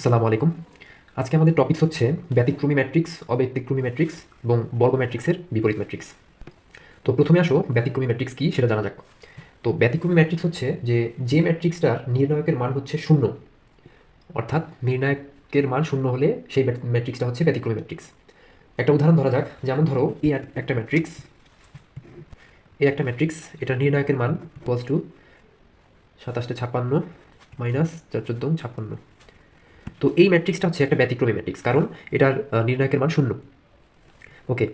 আসসালামু আলাইকুম। আজকে আমাদের টপিকস হচ্ছে ব্যতিক্রমী ম্যাট্রিক্স অব্যতিক্রমী ম্যাট্রিক্স এবং বর্গ ম্যাট্রিক্সের বিপরীত ম্যাট্রিক্স তো প্রথমে আসো, ব্যতিক্রমী ম্যাট্রিক্স কী সেটা জানা যাক। তো ব্যতিক্রমী ম্যাট্রিক্স হচ্ছে যে যে ম্যাট্রিক্সটার নির্ণায়কের মান হচ্ছে শূন্য। অর্থাৎ নির্ণায়কের মান শূন্য হলে সেই ম্যাট্রিক্সটা হচ্ছে ব্যতিক্রমী ম্যাট্রিক্স একটা উদাহরণ ধরা যাক, যেমন ধরো এই এক- একটা ম্যাট্রিক্স এই একটা ম্যাট্রিক্স এটা নির্ণায়কের মান ইকুয়ালস টু সাতাশটা ছাপ্পান্ন মাইনাস চার চোদ্দ, ছাপ্পান্ন। তো এই ম্যাট্রিক্সটা হচ্ছে একটা ব্যতিক্রমী ম্যাট্রিক্স, কারণ এটার নির্ণায়কের মান শূন্য। ওকে,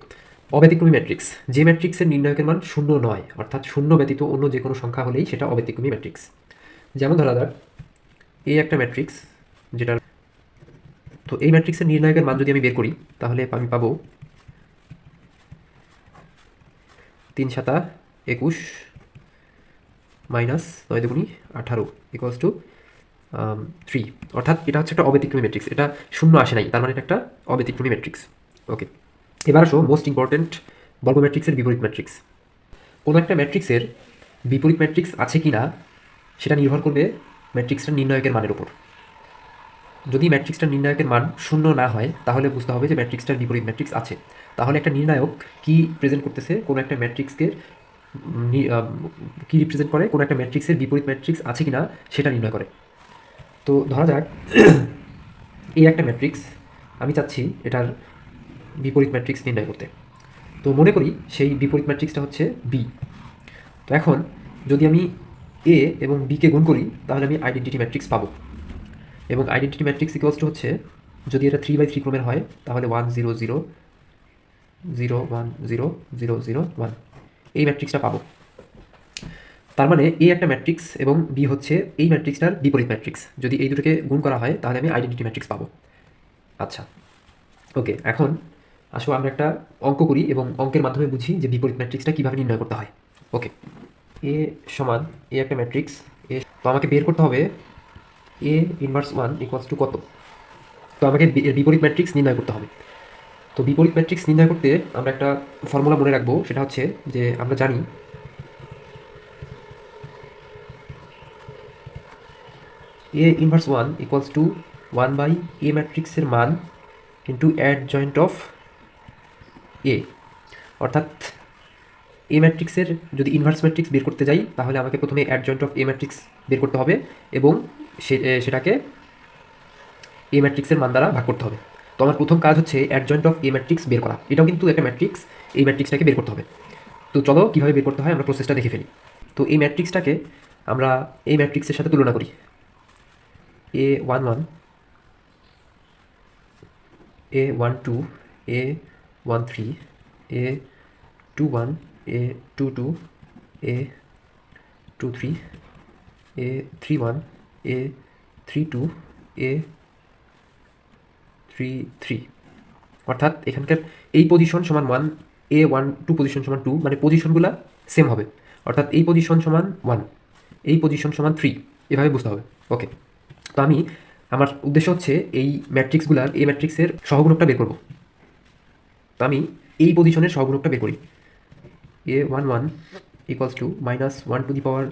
অব্যতিক্রমী ম্যাট্রিক্স। যে ম্যাট্রিক্সের নির্ণায়কের মান শূন্য নয়, অর্থাৎ শূন্য ব্যতীত অন্য যে কোনো সংখ্যা হলেই সেটা অব্যতিক্রমী ম্যাট্রিক্স। যেমন ধরা যাক এই একটা ম্যাট্রিক্স যেটা তো এই ম্যাট্রিক্সের নির্ণায়কের মান যদি আমি বের করি, তাহলে আমি পাবো তিন সাতা একুশ মাইনাস নয় দুগুনি আঠারো ইকুয়ালস টু থ্রি অর্থাৎ এটা হচ্ছে একটা অব্যতিক্রমী ম্যাট্রিক্স এটা শূন্য আসে নাই, তার মানে এটা একটা অব্যতিক্রমী ম্যাট্রিক্স ওকে এবার আসো মোস্ট ইম্পর্ট্যান্ট বর্গ ম্যাট্রিক্সের বিপরীত ম্যাট্রিক্স। কোনো একটা ম্যাট্রিক্সের বিপরীত ম্যাট্রিক্স আছে কি না সেটা নির্ভর করবে ম্যাট্রিক্সটার নির্ণায়কের মানের উপর। যদি ম্যাট্রিক্সটার নির্ণায়কের মান শূন্য না হয়, তাহলে বুঝতে হবে যে ম্যাট্রিক্সটার বিপরীত ম্যাট্রিক্স আছে। তাহলে একটা নির্ণায়ক কি প্রেজেন্ট করতেছে? কোনো একটা ম্যাট্রিক্সকে কি রিপ্রেজেন্ট করে? কোনো একটা ম্যাট্রিক্সের বিপরীত ম্যাট্রিক্স আছে কি না সেটা নির্ণয় করে। তো ধরা যাক, এই একটা ম্যাট্রিক্স আমি চাচ্ছি এটার বিপরীত ম্যাট্রিক্স নির্ণয় করতে। তো মনে করি সেই বিপরীত ম্যাট্রিক্সটা হচ্ছে বি তো এখন যদি আমি এ এবং বিকে গুণ করি, তাহলে আমি আইডেন্টিটি ম্যাট্রিক্স পাবো। এবং আইডেন্টিটি ম্যাট্রিক্স ইকুয়ালস হচ্ছে, যদি এটা থ্রি বাই থ্রি ক্রমের হয়, তাহলে one zero zero zero one zero zero zero one এই ম্যাট্রিক্সটা পাবো। তার মানে এ একটা ম্যাট্রিক্স এবং বি হচ্ছে এই ম্যাট্রিক্সটার বিপরীত ম্যাট্রিক্স যদি এই দুটোকে গুণ করা হয়, তাহলে আমি আইডেন্টিটি ম্যাট্রিক্স পাবো। আচ্ছা ওকে এখন আসো আমরা একটা অঙ্ক করি এবং অঙ্কের মাধ্যমে বুঝি যে বিপরীত ম্যাট্রিক্সটা কীভাবে নির্ণয় করতে হয়। ওকে এ সমান এ একটা ম্যাট্রিক্স এ তো আমাকে বের করতে হবে A inverse one equals to কত? তো আমাকে বিপরীত ম্যাট্রিক্স নির্ণয় করতে হবে। তো বিপরীত ম্যাট্রিক্স নির্ণয় করতে আমরা একটা ফর্মুলা মনে রাখব, সেটা হচ্ছে যে আমরা জানি A inverse one equals to one by A ম্যাট্রিক্সের মান into adjoint of A অর্থাৎ এ ম্যাট্রিক্সের যদি ইনভার্স ম্যাট্রিক্স বের করতে যাই, তাহলে আমাকে প্রথমে adjoint of A matrix বের করতে হবে এবং সেটাকে এ ম্যাট্রিক্সের মান দ্বারা ভাগ করতে হবে। তো আমার প্রথম কাজ হচ্ছে adjoint of A matrix বের করা। এটাও কিন্তু একটা ম্যাট্রিক্স এই ম্যাট্রিক্সটাকে বের করতে হবে। তো চলো কীভাবে বের করতে হয়, আমরা প্রসেসটা দেখে ফেলি। তো এই ম্যাট্রিক্সটাকে আমরা এই ম্যাট্রিক্সের সাথে তুলনা করি। A one one A one two A one three A two one A two two A two three A three one A three two A three three অর্থাৎ এখানকার এই পজিশন সমান one A one two position সমান two মানে পজিশনগুলো same হবে। অর্থাৎ এই পজিশন সমান ওয়ান এই পজিশন সমান থ্রি এভাবে বুঝতে হবে। ওকে তো আমি, আমার উদ্দেশ্য হচ্ছে এই ম্যাট্রিক্সগুলার, এই ম্যাট্রিক্সের সহগুণকটা বের করব। তো আমি এই পজিশনের সহগুণকটা বের করি। A one one equals to minus one to the power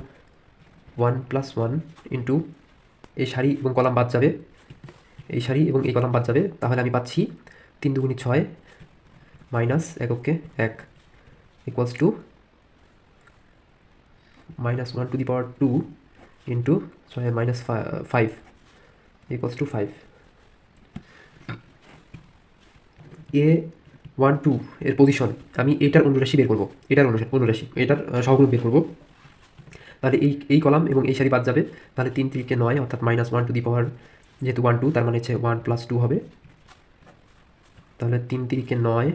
one plus one into এই শাড়ি এবং কলাম বাদ যাবে। এই শাড়ি এবং এই কলাম বাদ যাবে। তাহলে আমি পাচ্ছি তিন দুগুণি ছয় মাইনাস এককে এক equals to minus one to the power two into ছয় minus five equals to five A one two এর পজিশন আমি এটার অনুরাশি বের করব এটার অনুরাশি এটার আহ, বের করব। তাহলে এই এই কলাম এবং এই সারি বাদ যাবে তাহলে তিন তিরিকে নয় অর্থাৎ minus one to the power যেহেতু ওয়ান টু তার মানে হচ্ছে ওয়ান প্লাস টু হবে। তাহলে তিন তিরিকে নয়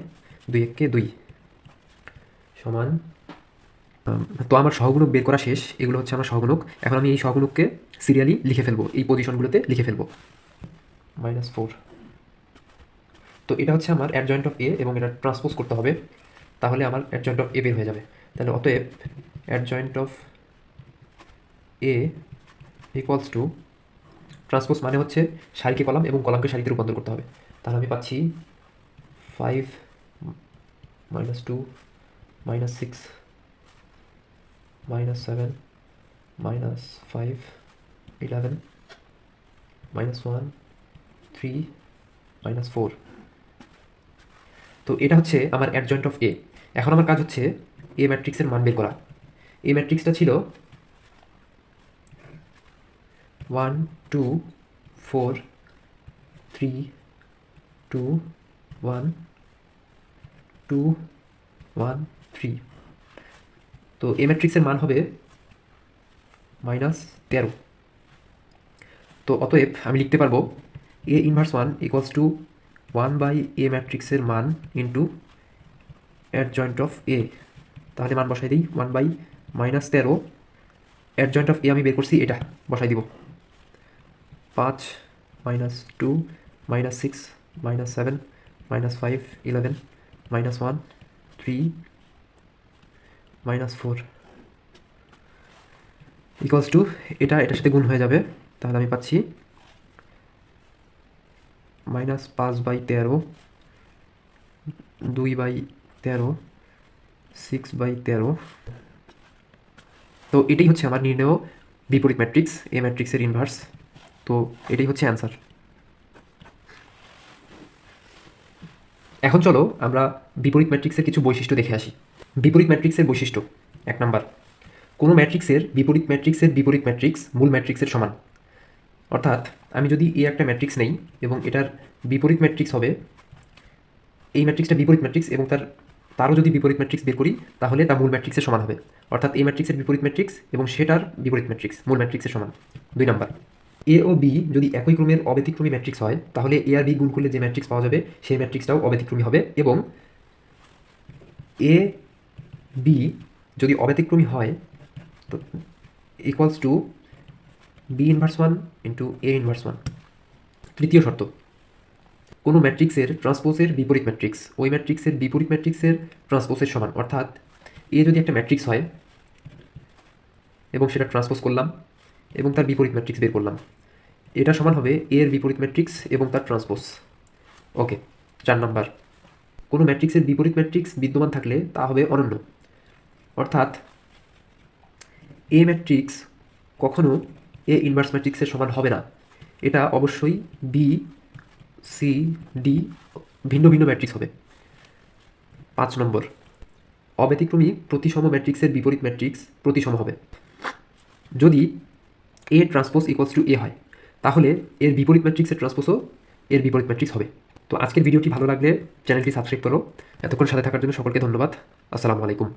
দুই এককে দুই সমান তো আমার সহগুণক বের করা শেষ, এগুলো হচ্ছে আমার সহগুণক। এখন আমি এই সহগুণককে সিরিয়ালি লিখে ফেলব, এই পজিশনগুলোতে লিখে ফেলব। মাইনাস ফোর তো এটা হচ্ছে আমার অ্যাডজয়েন্ট অফ এ এবং এটা ট্রান্সপোজ করতে হবে, তাহলে আমার অ্যাডজয়েন্ট অফ এ বের হয়ে যাবে। তাহলে অতএব adjoint of A equals to transpose মানে হচ্ছে সারিকে কলাম এবং কলামকে সারিতে রূপান্তর করতে হবে। তাহলে আমি পাচ্ছি five minus two minus six minus seven minus five eleven minus one three minus four তো এটা হচ্ছে আমার অ্যাডজয়েন্ট অফ এ এখন আমার কাজ হচ্ছে এ ম্যাট্রিক্সের মান বের করা। এ ম্যাট্রিক্সটা ছিল one two four three two one two one three তো এ ম্যাট্রিক্সের মান হবে মাইনাস তেরো। তো অতএব আমি লিখতে পারব A inverse one equals to one by A ম্যাট্রিক্সের মান ইন্টু অ্যাডজয়েন্ট অফ এ তাহলে মান বসাই দিই ওয়ান বাই মাইনাস তেরো। অ্যাডজয়েন্ট অফ এ আমি বের করছি, এটা বসাই দিব। পাঁচ minus two minus six minus seven minus five eleven minus one three minus four equals to এটা, এটার সাথে গুণ হয়ে যাবে। তাহলে আমি পাচ্ছি মাইনাস পাঁচ বাই তেরো, দুই বাই তেরো সিক্স বাই তেরো। তো এটাই হচ্ছে আমার নির্ণয় বিপরীত ম্যাট্রিক্স এ ম্যাট্রিক্সের ইনভার্স তো এটাই হচ্ছে অ্যান্সার এখন চলো আমরা বিপরীত ম্যাট্রিক্সের কিছু বৈশিষ্ট্য দেখে আসি। বিপরীত ম্যাট্রিক্সের বৈশিষ্ট্য। এক নাম্বার, কোনো ম্যাট্রিক্সের বিপরীত ম্যাট্রিক্সের বিপরীত ম্যাট্রিক্স মূল ম্যাট্রিক্সের সমান। অর্থাৎ, আমি যদি এ একটা ম্যাট্রিক্স নেই এবং এটার বিপরীত ম্যাট্রিক্স হবে, এই ম্যাট্রিক্সটা বিপরীত ম্যাট্রিক্স এবং তার, তারও যদি বিপরীত ম্যাট্রিক্স বের করি, তাহলে তা মূল ম্যাট্রিক্সের সমান হবে। অর্থাৎ এই ম্যাট্রিক্সের বিপরীত ম্যাট্রিক্স এবং সেটার বিপরীত ম্যাট্রিক্স মূল ম্যাট্রিক্সের সমান। দুই নাম্বার, এ ও বি যদি একই ক্রমের অব্যতিক্রমী ম্যাট্রিক্স হয়, তাহলে এ আর বি গুণ করলে যে ম্যাট্রিক্স পাওয়া যাবে, সেই ম্যাট্রিক্সটাও অব্যতিক্রমী হবে এবং এ বি যদি অব্যতিক্রমী হয়, তো equals to B inverse one into A inverse one তৃতীয় শর্ত, কোনো ম্যাট্রিক্সের ট্রান্সপোজের বিপরীত ম্যাট্রিক্স, ওই ম্যাট্রিক্সের বিপরীত ম্যাট্রিক্সের ট্রান্সপোজের সমান। অর্থাৎ এ যদি একটা ম্যাট্রিক্স হয়, এবং সেটা ট্রান্সপোজ করলাম, এবং তার বিপরীত ম্যাট্রিক্স বের করলাম, এটা সমান হবে এ এর বিপরীত ম্যাট্রিক্স এবং তার ট্রান্সপোজ ওকে, চার নাম্বার, কোনো ম্যাট্রিক্সের বিপরীত ম্যাট্রিক্স বিদ্যমান থাকলে তা হবে অনন্য। অর্থাৎ এ ম্যাট্রিক্স কখনো এ ইনভার্স ম্যাট্রিক্সের সমান হবে না। এটা অবশ্যই বি সি ডি ভিন্ন ভিন্ন ম্যাট্রিক্স হবে। পাঁচ নম্বর। অব্যতিক্রমী প্রতিসম ম্যাট্রিক্সের বিপরীত ম্যাট্রিক্স প্রতিসম হবে। যদি A transpose equals to A হয়, তাহলে এর বিপরীত ম্যাট্রিক্সের ট্রান্সপোজও এর বিপরীত ম্যাট্রিক্স হবে। তো আজকের ভিডিওটি ভালো লাগলে চ্যানেলটি সাবস্ক্রাইব করো। এতক্ষণ সাথে থাকার জন্য সকলকে ধন্যবাদ। আসসালামু আলাইকুম।